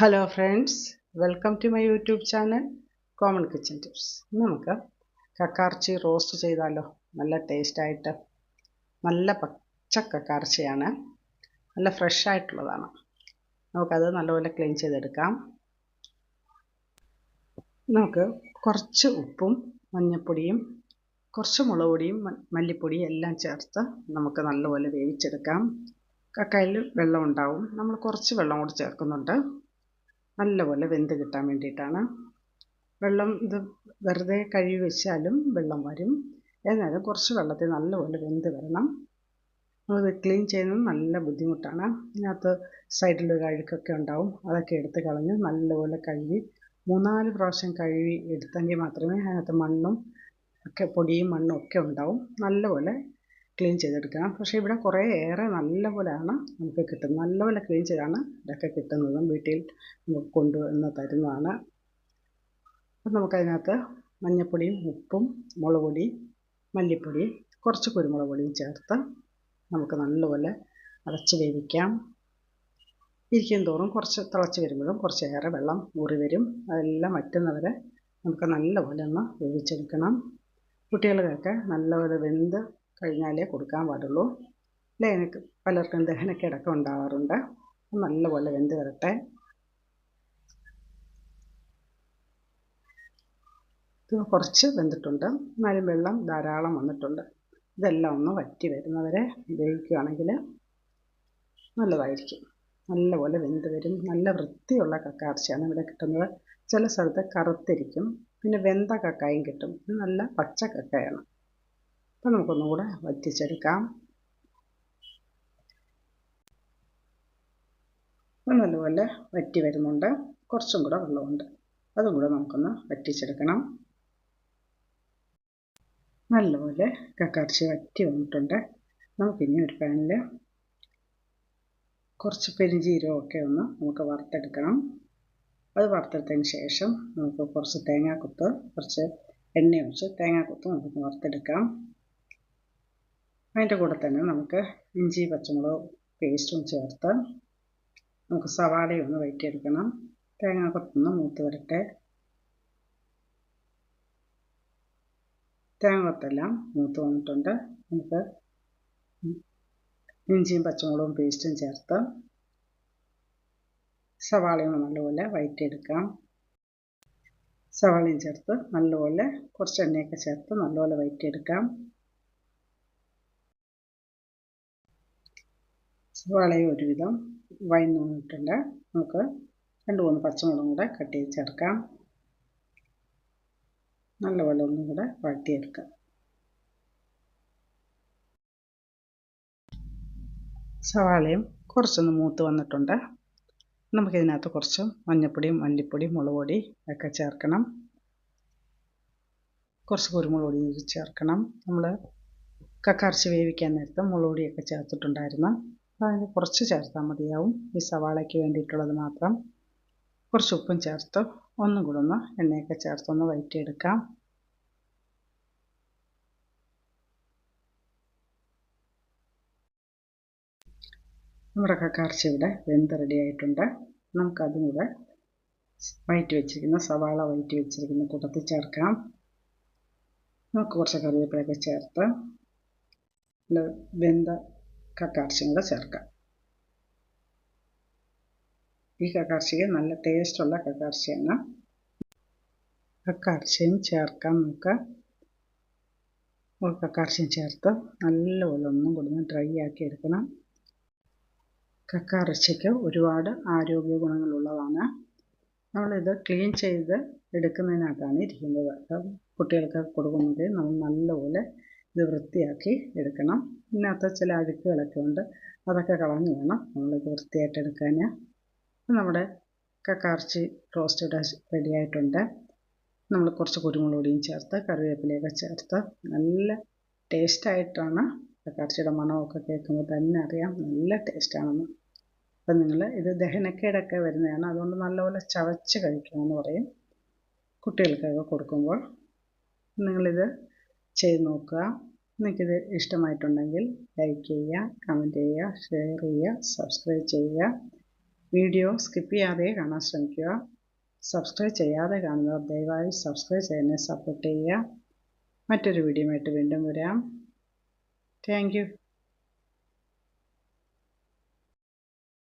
Hello friends welcome to my YouTube channel common kitchen tips നമുക്ക് കക്കാർച്ചി roast ചെയ്താലോ? നല്ല ടേസ്റ്റായിട്ട് നല്ല പച്ച കക്കാർച്ചിയാണ് നല്ല ഫ്രഷ് ആയിട്ടുള്ളതാണ്. നമുക്കത് നല്ലപോലെ ക്ലീൻ ചെയ്തെടുക്കാം. നമുക്ക് കുറച്ച് ഉപ്പും മഞ്ഞൾപ്പൊടിയും കുറച്ച് മുളക് പൊടിയും മല്ലിപ്പൊടിയും എല്ലാം ചേർത്ത് നമുക്ക് നല്ലപോലെ വേവിച്ചെടുക്കാം. കക്കയിൽ വെള്ളം ഉണ്ടാവും. നമ്മൾ കുറച്ച് വെള്ളം കൂടി ചേർക്കുന്നുണ്ട്. നല്ലപോലെ വെന്ത് കിട്ടാൻ വേണ്ടിയിട്ടാണ്. വെള്ളം ഇത് വെറുതെ കഴുകി വെച്ചാലും വെള്ളം വരും. എന്നാലും കുറച്ച് വെള്ളത്തിൽ നല്ലപോലെ വെന്ത് വരണം. അത് ക്ലീൻ ചെയ്യുന്നത് നല്ല ബുദ്ധിമുട്ടാണ്. ഇതിനകത്ത് സൈഡിൽ ഒരു അഴുക്കൊക്കെ ഉണ്ടാവും. അതൊക്കെ എടുത്ത് കളഞ്ഞ് നല്ലപോലെ കഴുകി മൂന്നാൽ പ്രാവശ്യം കഴുകി എടുത്തെങ്കിൽ മാത്രമേ അതിനകത്ത് മണ്ണും ഒക്കെ പൊടിയും മണ്ണും ഒക്കെ ഉണ്ടാവും. നല്ലപോലെ ക്ലീൻ ചെയ്തെടുക്കണം. പക്ഷേ ഇവിടെ കുറേ ഏറെ നല്ല പോലെയാണ് നമുക്ക് കിട്ടുന്നത്. നല്ലപോലെ ക്ലീൻ ചെയ്താണ് ഇതൊക്കെ കിട്ടുന്നതും വീട്ടിൽ നമുക്ക് കൊണ്ടുവന്ന് തരുന്നതാണ്. അപ്പം നമുക്കതിനകത്ത് മഞ്ഞൾപ്പൊടിയും ഉപ്പും മുളക് പൊടി മല്ലിപ്പൊടി കുറച്ച് കുരുമുളക് പൊടിയും ചേർത്ത് നമുക്ക് നല്ലപോലെ അടച്ച് വേവിക്കാം. ഇരിക്കും തോറും കുറച്ച് തിളച്ച് വരുമ്പോഴും കുറച്ചേറെ വെള്ളം ഊറി വരും. അതെല്ലാം വറ്റുന്നവരെ നമുക്ക് നല്ലപോലെ ഒന്ന് വേവിച്ചെടുക്കണം. കുട്ടികൾക്കൊക്കെ നല്ലപോലെ വെന്ത് കഴിഞ്ഞാലേ കൊടുക്കാൻ പാടുള്ളൂ. അല്ലേ? എനിക്ക് പലർക്കും ദഹനക്കിടക്കം ഉണ്ടാവാറുണ്ട്. നല്ലപോലെ വെന്ത് വരട്ടെ. ഇത് കുറച്ച് വെന്തിട്ടുണ്ട്. എന്നാലും വെള്ളം ധാരാളം വന്നിട്ടുണ്ട്. ഇതെല്ലാം ഒന്ന് വറ്റി വരുന്നവരെ ഉപയോഗിക്കുകയാണെങ്കിൽ നല്ലതായിരിക്കും. നല്ലപോലെ വെന്ത് വരും. നല്ല വൃത്തിയുള്ള കക്കാർച്ചയാണ് ഇവിടെ കിട്ടുന്നത്. ചില സ്ഥലത്ത് കറുത്തിരിക്കും. പിന്നെ വെന്ത കക്കായും കിട്ടും. നല്ല പച്ച കക്കയാണ്. അപ്പം നമുക്കൊന്നും കൂടെ വറ്റിച്ചെടുക്കാം. നല്ലപോലെ വറ്റി വരുന്നുണ്ട്. കുറച്ചും കൂടെ വെള്ളമുണ്ട്. അതും കൂടെ നമുക്കൊന്ന് വറ്റിച്ചെടുക്കണം. നല്ലപോലെ കക്കാർച്ചി വറ്റി വന്നിട്ടുണ്ട്. നമുക്കിനി ഒരു പാനിൽ കുറച്ച് പെരിഞ്ചീരകമൊക്കെ ഒന്ന് നമുക്ക് വറുത്തെടുക്കണം. അത് വറുത്തെടുത്തതിന് ശേഷം നമുക്ക് കുറച്ച് തേങ്ങാക്കൊത്ത് കുറച്ച് എണ്ണ ഒഴിച്ച് തേങ്ങാക്കൊത്ത് നമുക്ക് വറുത്തെടുക്കാം. അതിന്റെ കൂടെ തന്നെ നമുക്ക് ഇഞ്ചി പച്ചമുളക് പേസ്റ്റും ചേർത്ത് നമുക്ക് സവാളയും ഒന്ന് വഴറ്റിയെടുക്കണം. തേങ്ങാക്കൊത്തൊന്ന് മൂത്ത് വരട്ടെ. തേങ്ങ കൊത്തെല്ലാം മൂത്ത് വന്നിട്ടുണ്ട്. നമുക്ക് ഇഞ്ചിയും പച്ചമുളകും പേസ്റ്റും ചേർത്ത് സവാളയും നല്ലപോലെ വഴറ്റിയെടുക്കാം. സവാളയും ചേർത്ത് നല്ലപോലെ കുറച്ച് എണ്ണയൊക്കെ ചേർത്ത് നല്ലപോലെ വഴറ്റിയെടുക്കാം. സവാളയും ഒരുവിധം വഴന്ന് വന്നിട്ടുണ്ട്. നമുക്ക് രണ്ട് മൂന്ന് പച്ചമുളകും കൂടെ കട്ട് ചെയ്ത് ചേർക്കാം നല്ലപോലെ ഒന്നും കൂടെ വഴറ്റിയെടുക്കാം. സവാളയും കുറച്ചൊന്ന് മൂത്ത് വന്നിട്ടുണ്ട്. നമുക്കിതിനകത്ത് കുറച്ച് മഞ്ഞപ്പൊടിയും മല്ലിപ്പൊടിയും മുളക് പൊടി ഒക്കെ ചേർക്കണം. കുറച്ച് കുരുമുളക് പൊടി ചേർക്കണം. നമ്മൾ കക്കറച്ചി വേവിക്കാൻ നേരത്ത് മുളക് പൊടിയൊക്കെ ചേർത്തിട്ടുണ്ടായിരുന്നു. അതിന് കുറച്ച് ചേർത്താൽ മതിയാവും. ഈ സവാളയ്ക്ക് വേണ്ടിയിട്ടുള്ളത് മാത്രം. കുറച്ച് ഉപ്പും ചേർത്ത്. ഒന്നും കൂടെ ഒന്ന് എണ്ണയൊക്കെ ചേർത്തൊന്ന് വഴറ്റിയെടുക്കാം നമ്മുടെ കക്കാർച്ച ഇവിടെ വെന്ത് റെഡി ആയിട്ടുണ്ട്. നമുക്കതും കൂടെ വയറ്റി വെച്ചിരിക്കുന്ന സവാള വയറ്റി വെച്ചിരിക്കുന്ന കൂട്ടത്തിൽ ചേർക്കാം. നമുക്ക് കുറച്ച് കറിവേപ്പിലൊക്കെ ചേർത്ത്. വെന്ത കക്കാർച്ചിയും കൂടെ ചേർക്കാം. ഈ കക്കാർച്ചിക്ക് നല്ല ടേസ്റ്റുള്ള കക്കാർച്ചിയാണ് കക്കാർച്ചയും ചേർക്കാം നമുക്ക്. കക്കാർച്ചയും ചേർത്ത് നല്ലപോലെ ഒന്നും കൂടി ഡ്രൈ ആക്കി എടുക്കണം. കക്കാർച്ചയ്ക്ക് ഒരുപാട് ആരോഗ്യ ഗുണങ്ങളുള്ളതാണ് നമ്മളിത് ക്ലീൻ ചെയ്ത് എടുക്കുന്നതിനകത്താണ് ഇരിക്കുന്നത്. കുട്ടികൾക്ക് കൊടുക്കുന്നത് നമ്മൾ നല്ലപോലെ ഇത് വൃത്തിയാക്കി എടുക്കണം. ഇതിനകത്ത് ചില അഴുക്കുകളൊക്കെ ഉണ്ട്. അതൊക്കെ കളഞ്ഞു വേണം നമ്മളിത് വൃത്തിയായിട്ട് എടുക്കാൻ നമ്മുടെ കക്കാർച്ചി റോസ്റ്റ് റെഡി ആയിട്ടുണ്ട്. നമ്മൾ കുറച്ച് കുരുമുളകുപൊടിയും ചേർത്ത് കറിവേപ്പിലയൊക്കെ ചേർത്ത് നല്ല ടേസ്റ്റായിട്ടാണ് കക്കാർച്ചിയുടെ മണമൊക്കെ കേൾക്കുമ്പോൾ തന്നെ അറിയാം നല്ല ടേസ്റ്റാണെന്ന് അപ്പം നിങ്ങൾ ഇത് ദഹനക്കേടൊക്കെ വരുന്നതാണ്. അതുകൊണ്ട് നല്ലപോലെ ചവച്ച് കഴിക്കണമെന്ന് പറയും. കുട്ടികൾക്കൊക്കെ കൊടുക്കുമ്പോൾ നിങ്ങളിത് ചെയ്ത് നോക്കുക. നിങ്ങൾക്കിത് ഇഷ്ടമായിട്ടുണ്ടെങ്കിൽ ലൈക്ക് ചെയ്യുക കമന്റ് ചെയ്യുക ഷെയർ ചെയ്യുക സബ്സ്ക്രൈബ് ചെയ്യുക. വീഡിയോ സ്കിപ്പ് ചെയ്യാതെ കാണാൻ ശ്രമിക്കുക. സബ്സ്ക്രൈബ് ചെയ്യാതെ കാണുന്നവർ ദയവായി സബ്സ്ക്രൈബ് ചെയ്യാനെ സപ്പോർട്ട് ചെയ്യുക. മറ്റൊരു വീഡിയോയുമായിട്ട് വീണ്ടും വരാം. താങ്ക്